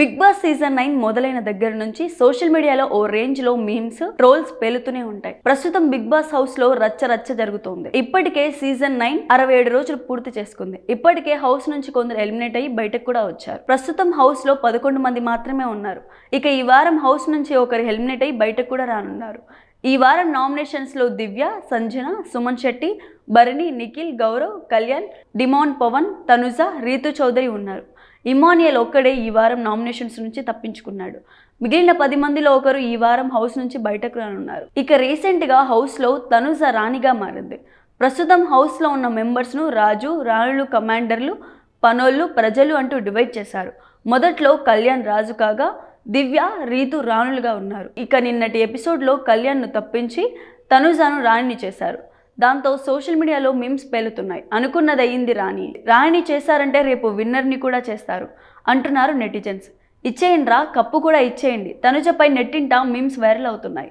Big boss season nine మొదలైన దగ్గర నుంచి సోషల్ మీడియాలో ఓ రేంజ్లో మీమ్స్ ట్రోల్స్ పేలుతూనే ఉంటాయి. ప్రస్తుతం బిగ్ బాస్ హౌస్లో రచ్చ రచ్చ జరుగుతోంది. ఇప్పటికే సీజన్ నైన్ అరవై ఏడు రోజులు పూర్తి చేసుకుంది. ఇప్పటికే హౌస్ నుంచి కొందరు ఎలిమినేట్ అయ్యి బయటకు కూడా వచ్చారు. ప్రస్తుతం హౌస్లో పదకొండు మంది మాత్రమే ఉన్నారు. ఇక ఈ వారం హౌస్ నుంచి ఒకరు ఎలిమినేట్ అయ్యి బయటకు కూడా రానున్నారు. ఈ వారం నామినేషన్స్లో దివ్య సంజన సుమన్ శెట్టి భరణి నిఖిల్ గౌరవ్ కళ్యాణ్ డిమాన్ పవన్ తనుజ రీతు చౌదరి ఉన్నారు. ఇమానియల్ ఒక్కడే ఈ వారం నామినేషన్స్ నుంచి తప్పించుకున్నాడు. మిగిలిన పది మందిలో ఒకరు ఈ వారం హౌస్ నుంచి బయటకు రానున్నారు. ఇక రీసెంట్గా హౌస్లో తనుజ రాణిగా మారింది. ప్రస్తుతం హౌస్లో ఉన్న మెంబర్స్ను రాజు రాణులు కమాండర్లు పనోళ్ళు ప్రజలు అంటూ డివైడ్ చేశారు. మొదట్లో కళ్యాణ్ రాజు కాగా దివ్య రీతు రాణులుగా ఉన్నారు. ఇక నిన్నటి ఎపిసోడ్లో కళ్యాణ్ను తప్పించి తనుజాను రాణిని చేశారు. దాంతో సోషల్ మీడియాలో మిమ్స్ పేలుతున్నాయి. అనుకున్నది అయ్యింది రాణి. రాణి చేశారంటే రేపు విన్నర్ని కూడా చేస్తారు. అంటున్నారు నెటిజన్స్. ఇచ్చేయండి రా కప్పు కూడా ఇచ్చేయండి. తనుజపై నెట్టింట మిమ్స్ వైరల్ అవుతున్నాయి.